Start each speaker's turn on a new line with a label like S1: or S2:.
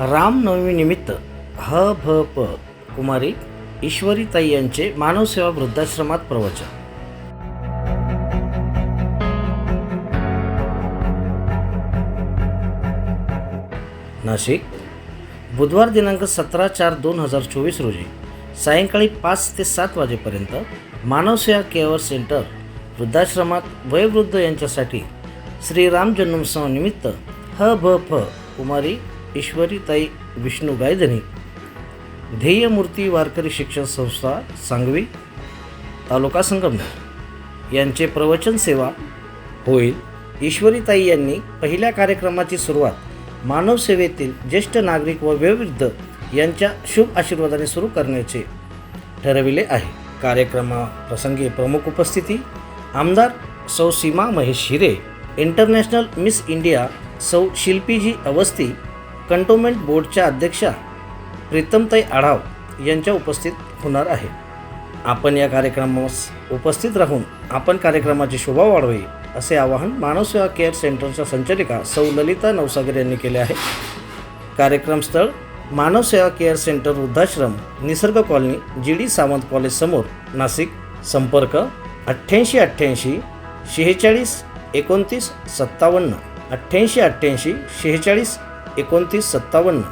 S1: रामनवमीनिमित्त ह भ प कुमारी ईश्वरीताई यांचे मानवसेवा वृद्धाश्रमात प्रवचन. नाशिक बुधवार दिनांक सतरा चार दोन हजार चोवीस रोजी सायंकाळी पाच ते सात वाजेपर्यंत मानवसेवा केअर सेंटर वृद्धाश्रमात वयोवृद्ध यांच्यासाठी श्रीराम जन्मोत्सवानिमित्त ह भ फ कुमारी ईश्वरीताई विष्णू गायधनी ध्येयमूर्ती वारकरी शिक्षण संस्था सांगवी तालुका संगमनेर यांचे प्रवचन सेवा होईल. ईश्वरीताई यांनी पहिल्या कार्यक्रमाची सुरुवात मानव सेवेतील ज्येष्ठ नागरिक व वयोवृद्ध यांच्या शुभ आशीर्वादाने सुरू करण्याचे ठरविले आहे. कार्यक्रमाप्रसंगी प्रमुख उपस्थिती आमदार सौ Seema Mahesh Hire international miss India सौ शिल्पीजी अवस्थी कंटोन्मेंट बोर्डच्या अध्यक्षा प्रीतमताई आढाव यांच्या उपस्थित होणार आहे. आपण या कार्यक्रमास उपस्थित राहून आपण कार्यक्रमाची शोभा वाढवी असे आवाहन मानवसेवा केअर सेंटरच्या संचालिका सौ ललिता नवसागर यांनी केले आहे. कार्यक्रमस्थळ मानव सेवा केअर सेंटर वृद्धाश्रम Nisarg colony G D Sawant college समोर नाशिक. संपर्क अठ्ठ्याऐंशी अठ्ठ्याऐंशी शेहेचाळीस एकोणतीस सत्तावन्न. अठ्ठ्याऐंशी अठ्ठ्याऐंशी शेहेचाळीस एकोणतीस सत्तावन्न.